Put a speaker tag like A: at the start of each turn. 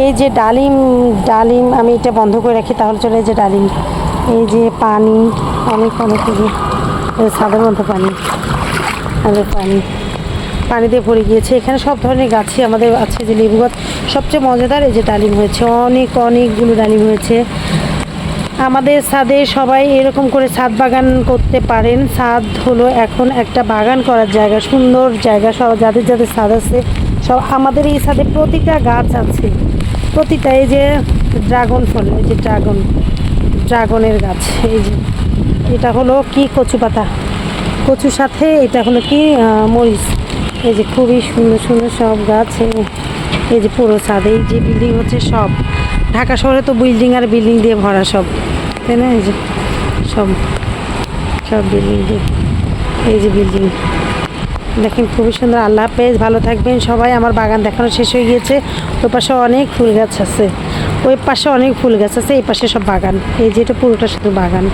A: এই যে ডালিম ডালিম আমি এটা বন্ধ করে রাখি, তাহলে চলে যে ডালিম। এই যে পানি, অনেক অনেক ছাদের মধ্যে পানি। আমাদের পানি। পানি দিয়ে গিয়েছে। এখানে সব ধরনের গাছই আমাদের আছে যে লেবু গাছ। সবচেয়ে মজাদার এই যে ডালিম হয়েছে। অনেক, অনেকগুলো ডালিম হয়েছে। আমাদের ছাদে সবাই এরকম করে ছাদ বাগান করতে পারেন। ছাদ হলো এখন একটা বাগান করার জায়গা, সুন্দর জায়গা। সব যাদের যাদের ছাদ আছে, সব আমাদের এই ছাদে প্রতিটা গাছ আছে। প্রতিটা এই যে ড্রাগন ফল, এই যে ড্রাগন ড্রাগনের গাছ, এই যে এটা হলো কি কচু পাতা? কচুর সাথে এটা হলো কি মরিচ। এই যে খুবই সুন্দর সুন্দর সব গাছ, এই যে পুরো ছাদ, এই যে বিল্ডিং হচ্ছে সব। ঢাকা শহরে তো বিল্ডিং আর বিল্ডিং দিয়ে ভরা সব, তাই না? এই যে সব সব বিল্ডিং দিয়ে, এই যে বিল্ডিং দেখেন খুবই সুন্দর। আল্লাহ হাফেজ, ভালো থাকবেন সবাই। আমার বাগান দেখানো শেষ হয়ে গিয়েছে। ওই পাশে অনেক ফুল গাছ আছে। ওই পাশে অনেক ফুল গাছ আছে, এই পাশে সব বাগান। এই যেটা পুরোটা শুধু বাগান।